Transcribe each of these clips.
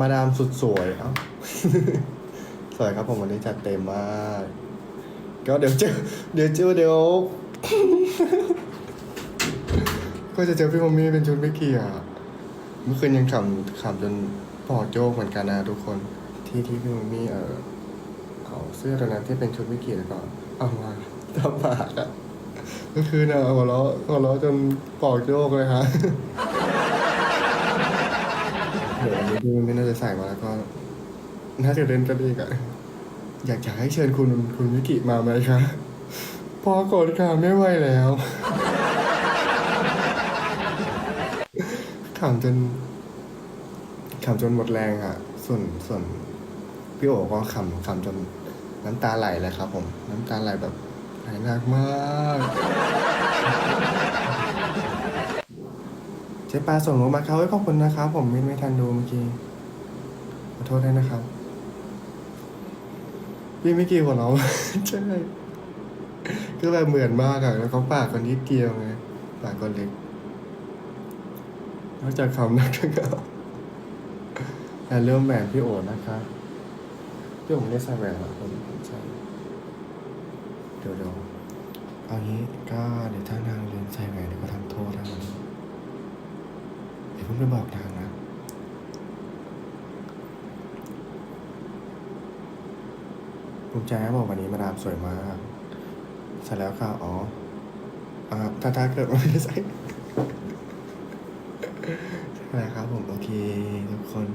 มาดามสุดสวยเอ้าสวยครับผมวันนี้จัดเต็มมาก ก็เดี๋ยวเจอเดี๋ยวเจอเดี๋ยว ก็จะเจอพี่มัมมี่เป็นชุดไม่เกี่ยวเมื่อคืนยังขำขำจนปอดโยกเหมือนกันนะทุกคน ที่ที่พี่มัมมี่เออเอาเสื้อตัวนั้นที่เป็นชุดไม่เกี่ยแล้วก็เอามาทำปากอะเมื่อคืนอะหัวเราะหัวเราะจนปอดโยกเลยฮะ เดี๋ยววันนี้พี่ไม่น่าจะใส่มาแล้วก็ น่าจะเล่นกันอีกอะอยากจะให้เชิญคุณคุณวิกิมาไหมคะพอกดค่ะไม่ไหวแล้วขำจนขำจนหมดแรงอะส่วนส่วนพี่โอ๋ก็ขำขำจนน้ำตาไหลเลยครับผม น้ำตาไหลแบบไหลหนักมาก จ๊ปลาส่งรูปมาเขาไว้ขอบคุณนะครับ ผมไม่ไม่ทันดูเมื่อกี้ขอโทษด้วยนะครับ พี่ไม่กี่หัวเราใช่คือแบบเหมือนมากอะแล้วเขาปากคนนิดเดียวไงปากคนเล็กนอกจากคำนักก็แต่เริ่มแหวนพี่โอ๋นะคะพี่โอไม่ได้ใส่แหวนหรอผมใช่เดี๋ยวเดี๋ยวเอางี้ก็เดี๋ยวถ้านางลืมใส่แหวนเดี๋ยวก็ทำโทษนะมันเดี๋ยวเพิ่งไปบอกนางนะภูมิใจครับอกวันนี้มาดามสวยมากใส่แล้วค่ะอ๋ออ่าถ้าถ้าเกิดว่าไม่ได้ใส่ใช่แล้วครับผมโอเคทุกคน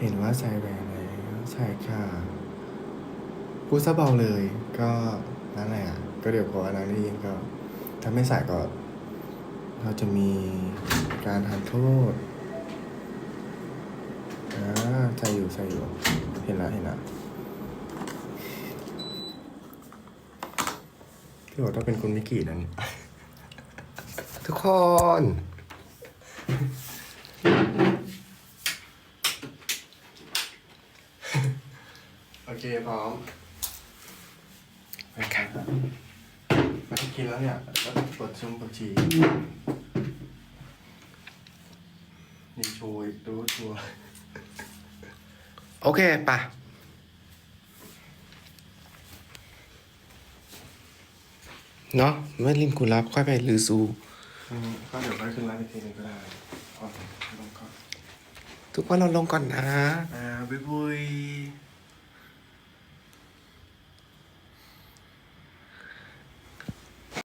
เห็นว่าใส่แหวนแล้วใช่ค่ะพูดซะเบาเลยก็นั่นแหละก็เดี๋ยวพออันนั้นได้ยินก็ถ้าไม่ใส่ก็ เราจะมีการทำโทษอ่าใส่อยู่ใส่อยู่ เห็นล้วเห็นล้วพี่บอกต้องเป็นคุณมิกกี้นั่นทุกคน โอเค พร้อมไปครับมาที่กินแล้วเนี่ยก็ปวดชุ่มปวดฉี่ มีโชว์อีกดูชัวร์โอเคปะเนาะเมื่อลินกูรับค่อยไปลือซู อืมก็เดี๋ยวไปขึ้นร้านอีกทีหนึงก็ได้เอาลงก่อนทุกคนเราลงก่อนนะ อ่าบุยบุย